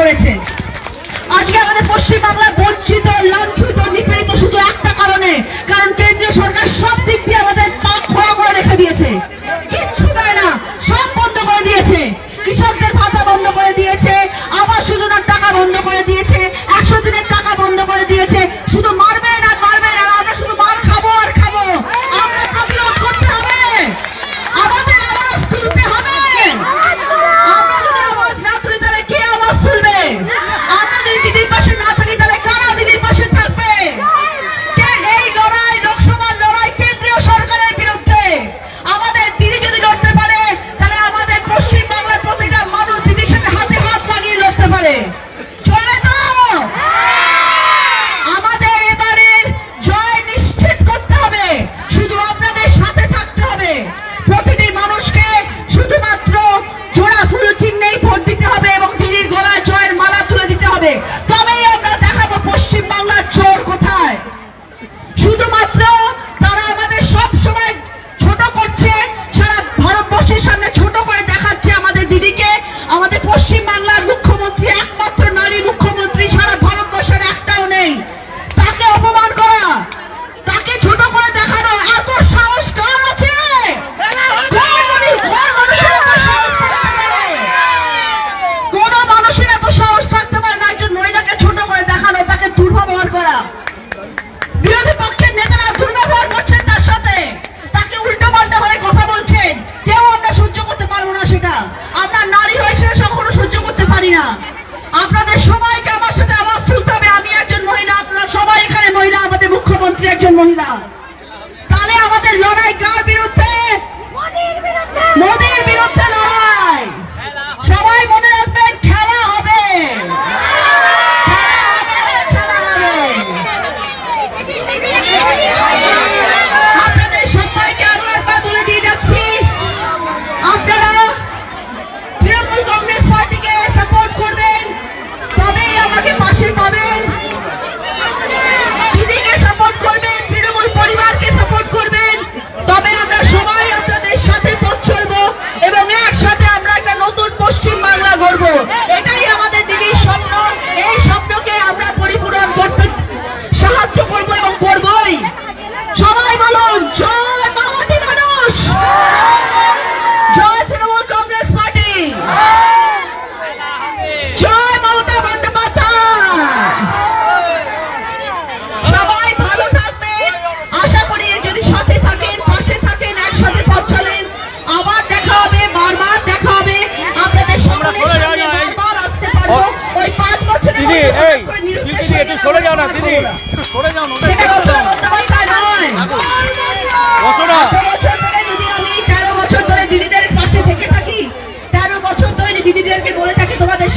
করেছে। আজকে আমাদের পশ্চিমবাংলায় বঞ্চিত লাঞ্ছিত নিপীড়িত শুধু একটা কারণে একজন মহিলা। তাহলে আমাদের লড়াই কার বিরুদ্ধে? মোদীর বিরুদ্ধে। দিদি এই দিদি একটু সরে যাও না দিদি। একটু সরে যাও না রচনা দিদিদেরকে বলে থাকি তোমাদের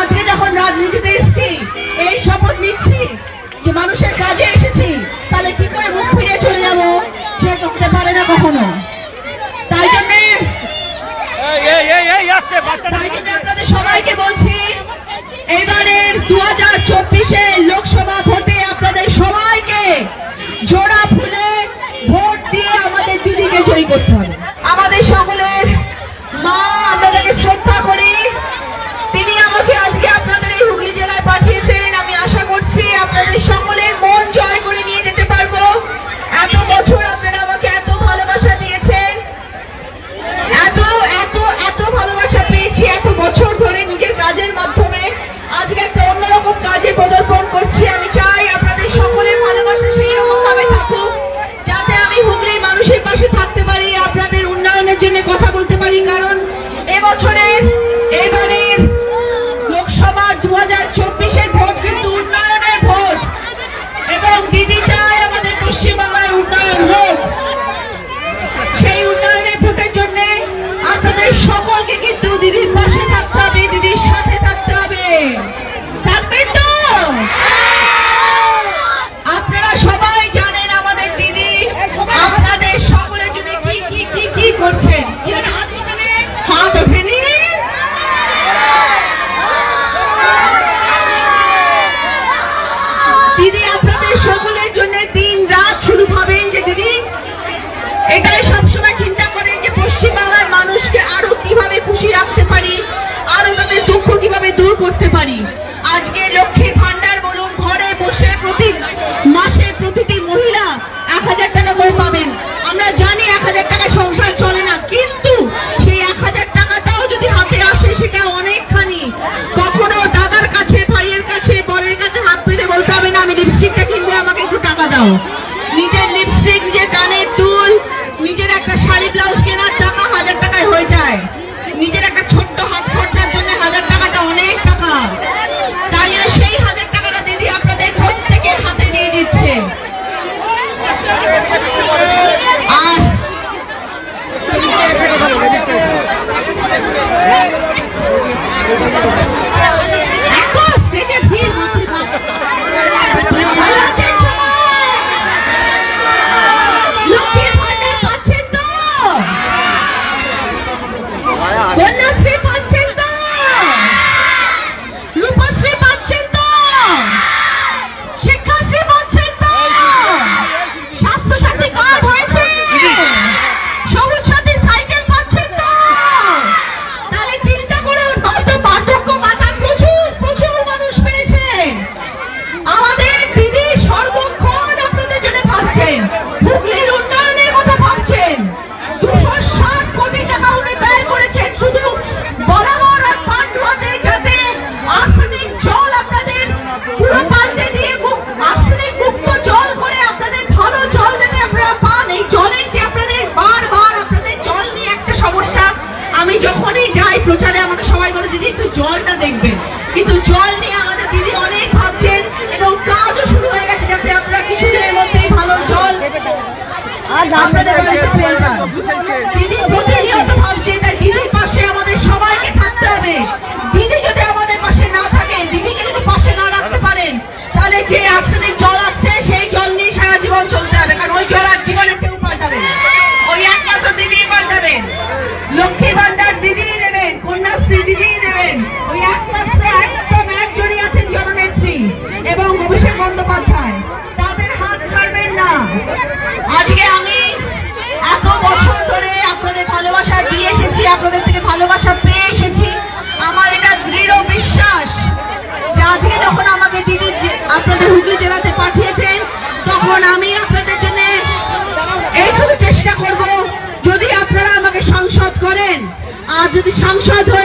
আজকে যখন রাজনীতিতে এসেছি এই শপথ নিচ্ছি যে মানুষের কাজে এসেছি তাহলে কি করে মুখ ফিরিয়ে চলে যাব? সে করতে পারে তাই জন্যে হাজার চব্বিশের ভোট কিন্তু উন্নয়নের ভোট। এবং দিদি চায় আমাদের পশ্চিমবাংলায় উন্নয়ন হোক। সেই উন্নয়নের ভোটের জন্য আপনাদের সকলকে কিন্তু দিদির পাশে পারি। আজকে লক্ষ্মী ভান্ডার বলুন, ঘরে বসে প্রতি মাসে প্রতিটি মহিলা এক হাজার টাকা করে পাবেন। আমরা জানি এক হাজার টাকা সংসার চলে না, কিন্তু সেই এক হাজার টাকাটাও যদি হাতে আসে, সেটা অনেকখানি। কখনো দাদার কাছে, ভাইয়ের কাছে, বরের কাছে হাত পেতে বলতে হবে, না, আমি লিপস্টিকটা কিনবো, আমাকে একটু টাকা দাও। দিদির পাশে আমাদের সবাইকে থাকতে হবে। দিদি যদি আমাদের পাশে না থাকে দিদিকে যদি পাশে না রাখতে পারেন তাহলে যে অ্যাক্সিডেন্ট জল আছে সেই জল নিয়ে সারা জীবন চলে 拿着的枪杀他。